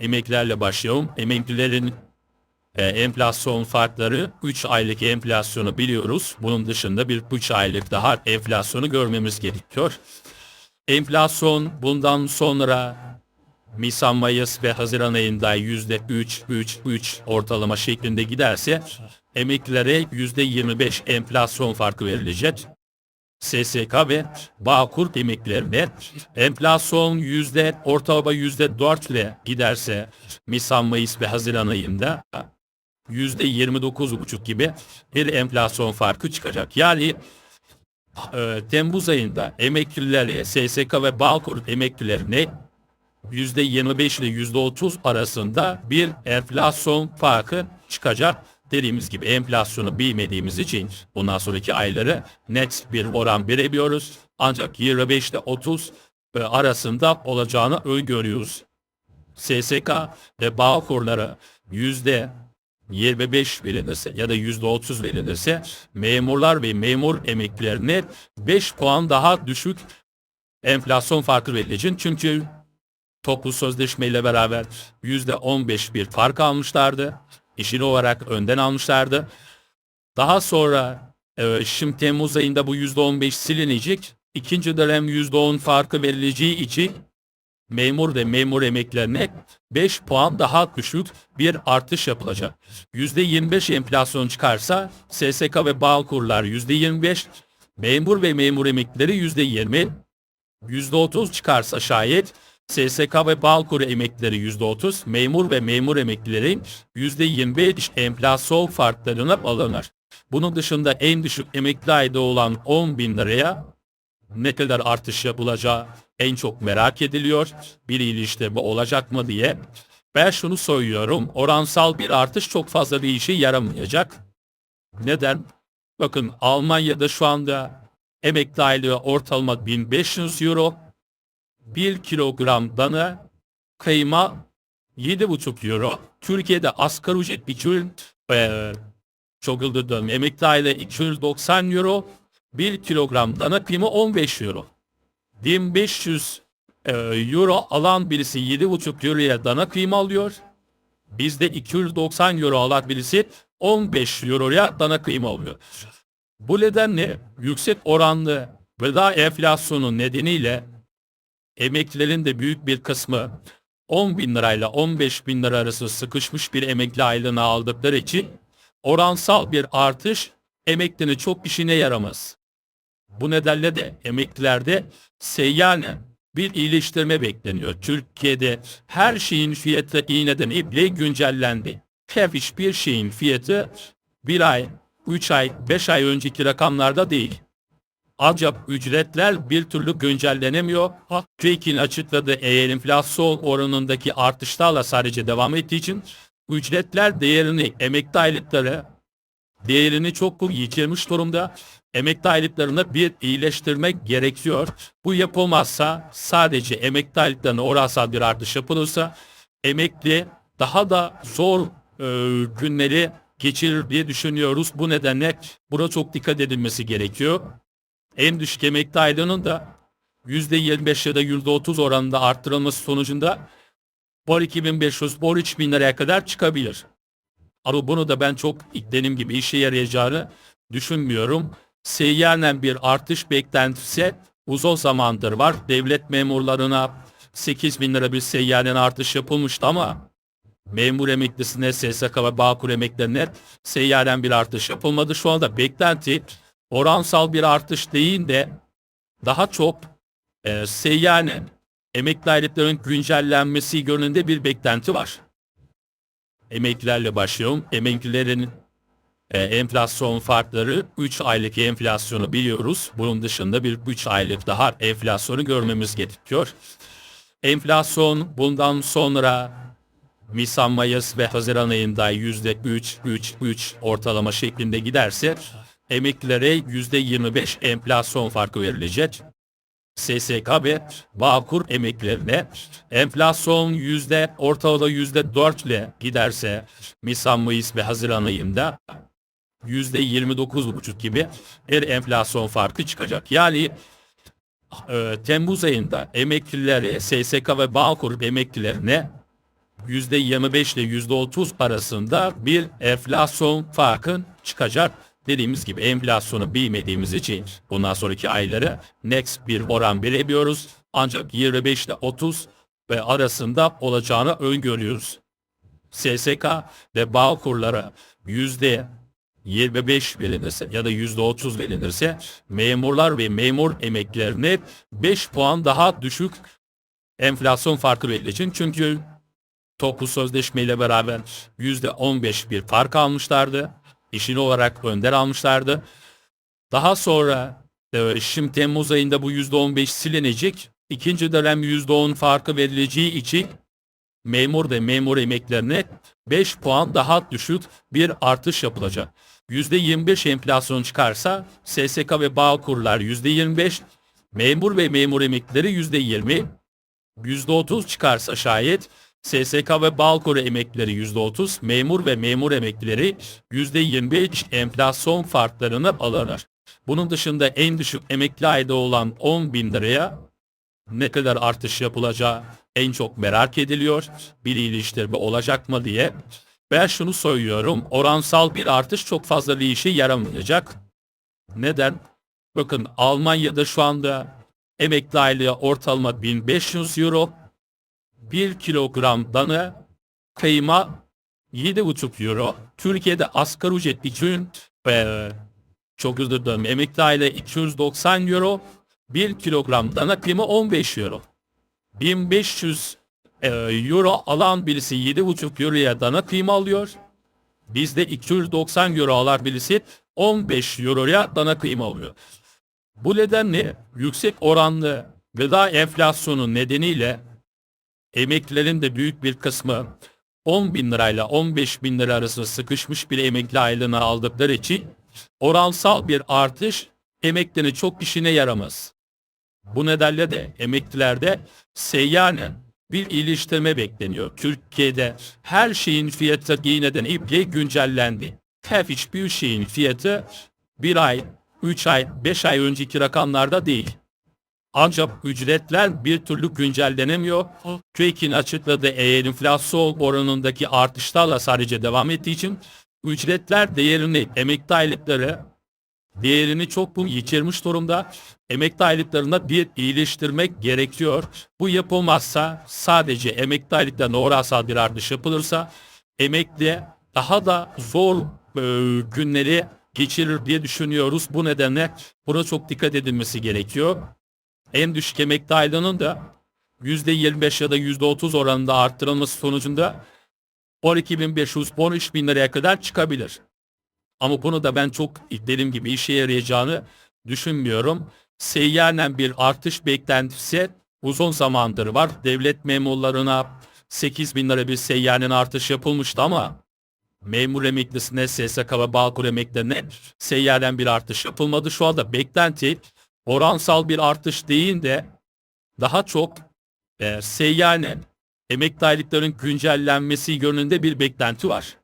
Emeklilerle başlayalım. Emeklilerin e, enflasyon farkları 3 aylık enflasyonu biliyoruz. Bunun dışında bir 3 aylık daha enflasyonu görmemiz gerekiyor. Enflasyon bundan sonra Nisan, Mayıs ve Haziran ayında yüzde 3, 3, 3 ortalama şeklinde giderse emeklilere yüzde 25 enflasyon farkı verilecek. SSK ve Bağkur emeklilerine enflasyon yüzde ortalama yüzde 4 ile giderse Nisan, Mayıs ve Haziran ayında yüzde 29,5 gibi bir enflasyon farkı çıkacak. Yani e, Temmuz ayında emeklilerle SSK ve Bağkur emeklilerine yüzde 25 ile yüzde 30 arasında bir enflasyon farkı çıkacak. Dediğimiz gibi enflasyonu bilmediğimiz için bundan sonraki ayları net bir oran veremiyoruz. Ancak 25 ile 30 e, arasında olacağını öngörüyoruz. SSK ve bağ kurları yüzde 25 verilirse ya da yüzde 30 verilirse memurlar ve memur emeklilerine 5 puan daha düşük enflasyon farkı verilecek. Çünkü toplu sözleşmeyle beraber yüzde 15 bir fark almışlardı. İşini olarak önden almışlardı. Daha sonra e, şimdi Temmuz ayında bu yüzde 15 silinecek. İkinci dönem yüzde 10 farkı verileceği için memur ve memur emeklerine 5 puan daha düşük bir artış yapılacak. %25 enflasyon çıkarsa SSK ve Bağkurlar %25, memur ve memur emeklileri %20, %30 çıkarsa şayet SSK ve Bağkur emeklileri %30, memur ve memur emeklilerin %25 enflasyon farklarına alınır. Bunun dışında en düşük emekli ayda olan 10 bin liraya ne kadar artış yapılacağı en çok merak ediliyor. Bir ilişki bu olacak mı diye. Ben şunu söylüyorum. Oransal bir artış çok fazla bir işe yaramayacak. Neden? Bakın Almanya'da şu anda emekli aylığı ortalama 1500 euro. 1 kilogram dana kıyma 7,5 euro. Türkiye'de asgari ücret bir gün e, çok yıldır. Emekli aylığı 290 euro. 1 kilogram dana kıyma 15 euro. 1500 e, euro alan birisi 7,5 euroya dana kıyma alıyor. Bizde 290 euro alan birisi 15 euroya dana kıyma alıyor. Bu nedenle yüksek oranlı gıda enflasyonu nedeniyle emeklilerin de büyük bir kısmı 10 bin lirayla 15 bin lira arası sıkışmış bir emekli aylığını aldıkları için oransal bir artış emeklinin çok işine yaramaz. Bu nedenle de emeklilerde seyyanen bir iyileştirme bekleniyor. Türkiye'de her şeyin fiyatı iğneden iple güncellendi. Hep hiçbir şeyin fiyatı bir ay, üç ay, beş ay önceki rakamlarda değil. Ancak ücretler bir türlü güncellenemiyor. TÜİK'in açıkladığı eğer enflasyon oranındaki artışlarla sadece devam ettiği için ücretler değerini, emekli aylıkları değerini çok yitirmiş durumda. Emekli aylıklarını bir iyileştirmek gerekiyor. Bu yapılmazsa sadece emekli aylıklarına oransal bir artış yapılırsa emekli daha da zor e, günleri geçirir diye düşünüyoruz. Bu nedenle buna çok dikkat edilmesi gerekiyor. En düşük emekli aylığının da %25 ya da %30 oranında arttırılması sonucunda bor 2500, bor 3000 liraya kadar çıkabilir. Ama bunu da ben çok benim gibi işe yarayacağını düşünmüyorum. Seyyanen bir artış beklentisi uzun zamandır var. Devlet memurlarına 8 bin lira bir seyyanen artış yapılmıştı ama memur emeklisine, SSK ve Bağkur emeklilerine seyyanen bir artış yapılmadı. Şu anda beklenti oransal bir artış değil de daha çok e, seyyanen emekli aylıkların güncellenmesi yönünde bir beklenti var emeklilerle başlayalım. Emeklilerin e, enflasyon farkları 3 aylık enflasyonu biliyoruz. Bunun dışında bir 3 aylık daha enflasyonu görmemiz gerekiyor. Enflasyon bundan sonra Nisan, Mayıs ve Haziran ayında yüzde 3, 3, 3 ortalama şeklinde giderse emeklilere yüzde 25 enflasyon farkı verilecek. SSK ve Bağkur emeklerine enflasyon yüzde ortalama yüzde dört ile giderse Nisan, Mayıs ve Haziran ayında yüzde 29,5 gibi bir enflasyon farkı çıkacak. Yani e, Temmuz ayında emeklilere SSK ve Bağkur emeklilerine %25 ile %30 arasında bir enflasyon farkın çıkacak. Dediğimiz gibi enflasyonu bilmediğimiz için bundan sonraki ayları next bir oran veremiyoruz. Ancak 25 ile 30 ve arasında olacağını öngörüyoruz. SSK ve bağ kurları yüzde 25 verilirse ya da yüzde 30 verilirse memurlar ve memur emeklilerine 5 puan daha düşük enflasyon farkı verilecek. Çünkü toplu sözleşmeyle beraber yüzde 15 bir fark almışlardı. İşin olarak önder almışlardı. Daha sonra e, şimdi Temmuz ayında bu yüzde 15 silinecek. İkinci dönem yüzde 10 farkı verileceği için memur ve memur emeklerine 5 puan daha düşük bir artış yapılacak. %25 enflasyon çıkarsa SSK ve Bağkurlar %25, memur ve memur emeklileri %20, %30 çıkarsa şayet SSK ve Bağkur emeklileri %30, memur ve memur emeklileri %25 enflasyon farklarını alırlar. Bunun dışında en düşük emekli ayda olan 10 bin liraya ne kadar artış yapılacağı en çok merak ediliyor. Bir iyileştirme olacak mı diye. Ben şunu söylüyorum. Oransal bir artış çok fazla bir işe yaramayacak. Neden? Bakın Almanya'da şu anda emekli aylığı ortalama 1500 euro. 1 kilogram dana kıyma 7,5 euro. Türkiye'de asgari ücret için eee, çok özür dilerim emekli aylığı 290 euro. 1 kilogram dana kıyma 15 euro. 1500 e, euro alan birisi 7,5 euroya dana kıyma alıyor. Bizde 290 euro alan birisi 15 euroya dana kıyma alıyor. Bu nedenle yüksek oranlı gıda enflasyonu nedeniyle emeklilerin de büyük bir kısmı 10 bin lirayla 15 bin lira arasında sıkışmış bir emekli aylığını aldıkları için oransal bir artış emeklinin çok işine yaramaz. Bu nedenle de emeklilerde seyyanen bir iyileştirme bekleniyor. Türkiye'de her şeyin fiyatı yineden iple güncellendi. Hep hiçbir şeyin fiyatı bir ay, üç ay, beş ay önceki rakamlarda değil. Ancak ücretler bir türlü güncellenemiyor. TÜİK'in açıkladığı eğer enflasyon oranındaki artışlarla sadece devam ettiği için ücretler değerini, emekli aylıkları değerini çok bu yitirmiş durumda. Emekli aylıklarına bir iyileştirmek gerekiyor. Bu yapılmazsa sadece emekli aylıklarına orasal bir artış yapılırsa emekli daha da zor e, günleri geçirir diye düşünüyoruz. Bu nedenle buna çok dikkat edilmesi gerekiyor. En düşük emekli aylığının da %25 ya da %30 oranında arttırılması sonucunda 12.500-13.000 liraya kadar çıkabilir. Ama bunu da ben çok dediğim gibi işe yarayacağını düşünmüyorum. Seyyanen bir artış beklentisi uzun zamandır var. Devlet memurlarına 8 bin lira bir seyyanen artış yapılmıştı ama memur emeklisine, SSK ve Bağkur emeklilerine seyyanen bir artış yapılmadı. Şu anda beklenti oransal bir artış değil de daha çok e, seyyanen emekli aylıkların güncellenmesi yönünde bir beklenti var.